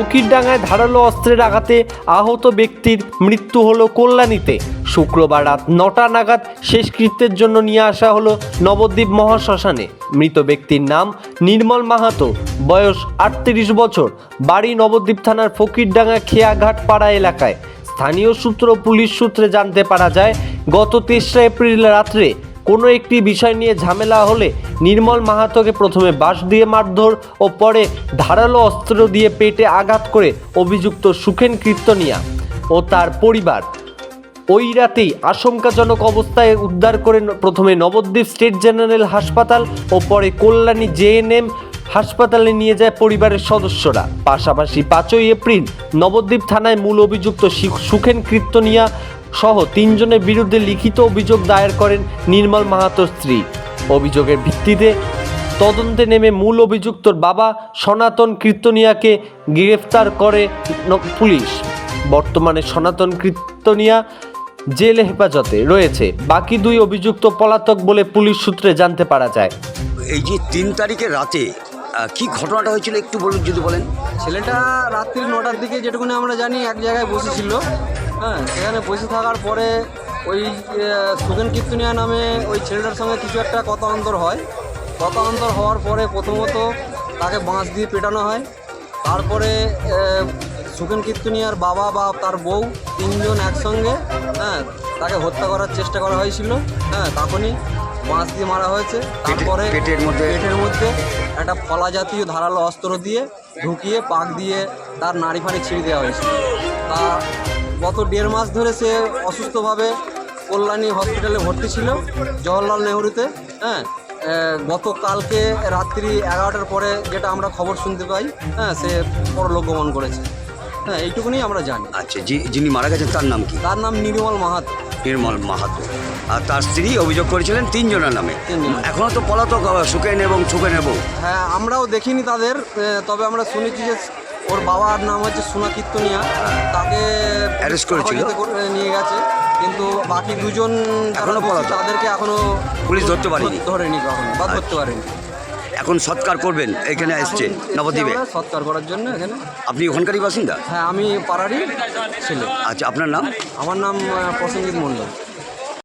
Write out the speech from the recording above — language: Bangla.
উকিরডাঙ্গায় ধারালো অস্ত্রের আঘাতে আহত ব্যক্তির মৃত্যু হলো কল্যাণীতে। শুক্রবার রাত নটা নাগাদ শেষকৃত্যের জন্য নিয়ে আসা হলো নবদ্বীপ মহাশ্মশানে। মৃত ব্যক্তির নাম নির্মল মাহাতো। বয়স আটত্রিশ বছর। বাড়ি নবদ্বীপ থানার ফকিরডাঙ্গা খেয়াঘাট পাড়া এলাকায়। স্থানীয় সূত্র পুলিশ সূত্রে জানতে পারা যায়, গত তেসরা এপ্রিল রাত্রে কোনো একটি বিষয় নিয়ে ঝামেলা হলে নির্মল মাহাতোকে প্রথমে বাঁশ দিয়ে মারধর ও পরে ধারালো অস্ত্র দিয়ে পেটে আঘাত করে অভিযুক্ত সুখেন কীর্তনিয়া ও তার পরিবার। ওই রাতেই আশঙ্কাজনক অবস্থায় উদ্ধার করে প্রথমে নবদ্বীপ স্টেট জেনারেল হাসপাতাল ও পরে কল্যাণী জেএনএম হাসপাতালে নিয়ে যায় পরিবারের সদস্যরা। পাশাপাশি পাঁচই এপ্রিল নবদ্বীপ থানায় মূল অভিযুক্ত সুখেন কীর্তনিয়া সহ তিনজনের বিরুদ্ধে লিখিত অভিযোগ দায়ের করেন নির্মল মাহাতোর স্ত্রী। অভিযোগের ভিত্তিতে তদন্তে নেমে মূল অভিযুক্তর বাবা সনাতন কীর্তনিয়াকে গ্রেফতার করে পুলিশ। বর্তমানে সনাতন কীর্তনিয়া জেলে হেফাজতে রয়েছে। বাকি দুই অভিযুক্ত পলাতক বলে পুলিশ সূত্রে জানতে পারা যায়। এই যে তিন তারিখের রাতে কি ঘটনাটা হয়েছিল একটু বলুন যদি বলেন? ছেলেটা রাত্রি নটার দিকে যেটুকুনি আমরা জানি এক জায়গায় বসেছিল। হ্যাঁ সেখানে বসে থাকার পরে ওই সুগেন কীর্তনিয়া নামে ওই ছেলেটার সঙ্গে কিছু একটা কথা অন্তর হয়। কথা অন্তর হওয়ার পরে প্রথমত তাকে বাঁশ দিয়ে পেটানো হয়। তারপরে সুগেন কীর্তনিয়ার বাবা বা তার বউ তিনজন একসঙ্গে হ্যাঁ তাকে হত্যা করার চেষ্টা করা হয়েছিল। হ্যাঁ তখনই বাঁশ দিয়ে মারা হয়েছে। তারপরে পেটের মধ্যে? পেটের মধ্যে একটা ফলা জাতীয় ধারালো অস্ত্র দিয়ে ঢুকিয়ে পাক দিয়ে তার নাড়ি ফাড়ি ছিঁড়ে দেওয়া হয়েছিল। তা গত দেড় মাস ধরে সে অসুস্থভাবে কল্যাণী হসপিটালে ভর্তি ছিল জওহরলাল নেহরুতে হ্যাঁ? এ, গতকালকে রাত্রি এগারোটার পরে যেটা আমরা খবর শুনতে পাই হ্যাঁ সে পরলোক গমন করেছে। হ্যাঁ এইটুকুনি আমরা জানি। আচ্ছা যিনি মারা গেছেন তার নাম কি? তার নাম নির্মল মাহাতো। নির্মল মাহাতো। আর তার স্ত্রী অভিযোগ করেছিলেন তিনজনের নামে। তিনজন। এখনও তো পলাতক সুখেন এবং সুখেনের বউ হ্যাঁ আমরাও দেখিনি তাদের তবে আমরা শুনেছি যে ওর বাবার নাম হচ্ছে সোনা কীর্তনিয়া। তাকে Arrest করেছিল? করে নিয়ে গেছে কিন্তু বাকি দুজন এখনও পড়া তাদেরকে এখনও পুলিশ ধরতে পারেনি? ধরেনি কখনো বা ধরতে পারেনি। এখন সৎকার করবেন এখানে এসছে নবদ্বীপে। সৎকার করার জন্য এখানে। আপনি ওখানকারই বাসিন্দা? হ্যাঁ আমি পাড়ারই ছেলে। আচ্ছা আপনার নাম? আমার নাম প্রসেনজিৎ মণ্ডল।